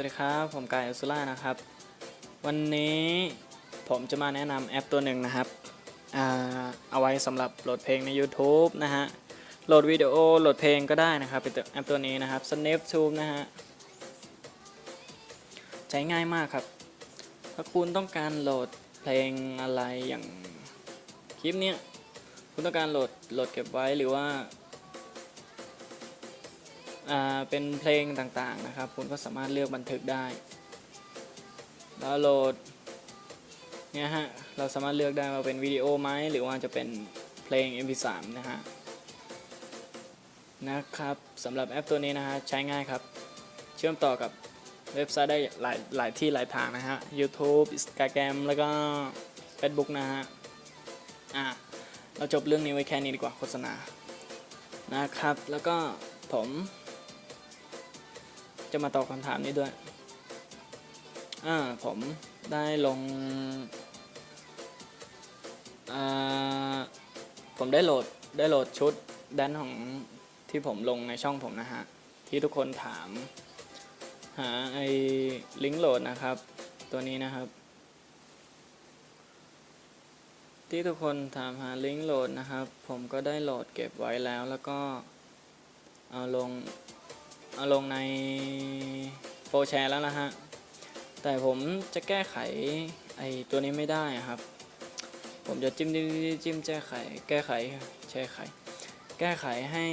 วัสดีครับ ผมกายอัลซูล่านะครับ วันนี้ผมจะมาแนะนำแอปตัวหนึ่งนะครับอ่าเอาไว้สำหรับโหลดเพลงใน YouTube นะฮะ โหลดวิดีโอ โหลดเพลงก็ได้นะครับ เป็นตัวแอปตัวนี้นะครับ SnapTube นะฮะ ใช้ง่ายมากครับ ถ้าคุณต้องการโหลดเพลงอะไรอย่างคลิปเนี้ย คุณต้องการโหลดโหลดเก็บไว้หรือว่า เป็นเพลงต่างๆนะครับ คุณก็สามารถเลือกบันทึกได้ดาวน์โหลดเนี่ยฮะเราสามารถเลือกได้ว่าเป็นวิดีโอไหมหรือว่าจะเป็นเพลง MP3 นะฮะนะครับสำหรับแอปตัวนี้นะฮะใช้ง่ายครับ เชื่อมต่อกับเว็บไซต์ได้หลายหลายที่หลายทางนะฮะ YouTube Instagram แล้วก็ Facebook นะฮะอะเราจบเรื่องนี้ไว้แค่นี้ดีกว่าโฆษณานะครับ แล้วก็ผม จะมาตอบคำถามนี้ด้วย อ่า ผมได้ลง อ่า ผมได้โหลด ได้โหลดชุดแดนของที่ผมลงในช่องผมนะฮะ ที่ทุกคนถาม หาไอ้ลิงก์โหลดนะครับ ตัวนี้นะครับ ที่ทุกคนถามหาลิงก์โหลดนะครับ ผมก็ได้โหลดเก็บไว้แล้วแล้วก็เอาลง เอาลงในโฟแชร์แล้วนะฮะ แต่ผมจะแก้ไขไอตัวนี้ไม่ได้ครับ ผมจะจิ้มจิ้มจิ้มจิ้มแก้ไข แก้ไขแก้ไข แก้ไขให้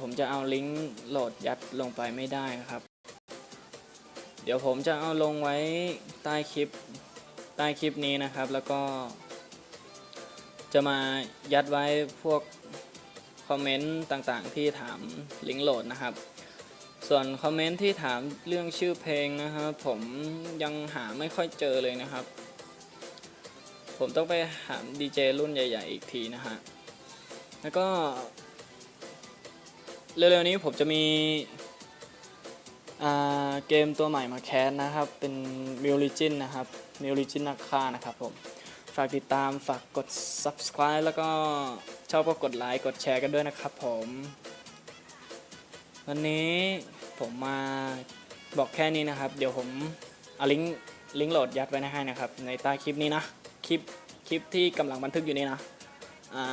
ผมจะเอาลิงก์โหลดยัดลงไปไม่ได้ครับ เดี๋ยวผมจะเอาลงไว้ใต้คลิปใต้คลิปนี้นะครับ แล้วก็ จะมายัดไว้พวกคอมเมนต์ต่างๆ ที่ถามลิงก์โหลดนะครับ ส่วนคอมเมนต์ที่ถามเรื่องชื่อเพลงนะครับผมยังหาไม่ค่อยเจอเลยนะครับ ผมต้องไปถามดีเจรุ่นใหญ่ ๆ อีกทีนะฮะแล้วก็เร็วๆนี้ผมจะมีเกมตัวใหม่มาแคสนะครับ เป็นมิวลิจินนะครับมิวลิจินนักฆ่านะครับผม ฝากติดตามฝากกด subscribe แล้วก็ชอบก็กดไลค์กดแชร์กันด้วยนะครับผม วันนี้ผมมาบอกแค่นี้นะครับ เดี๋ยวผมเอาลิงก์ลิงก์โหลดยัดไว้ให้นะครับ ในใต้คลิปนี้นะ คลิปคลิปที่กำลังบันทึกอยู่นี่นะ อ่า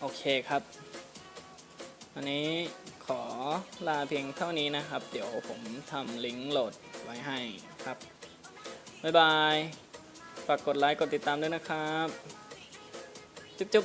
โอเคครับ วันนี้ขอลาเพียงเท่านี้นะครับ เดี๋ยวผมทำลิงก์โหลดไว้ให้ครับ บ๊ายบาย ฝากกดไลค์ กดติดตามด้วยนะครับ จุ๊บจุ๊บ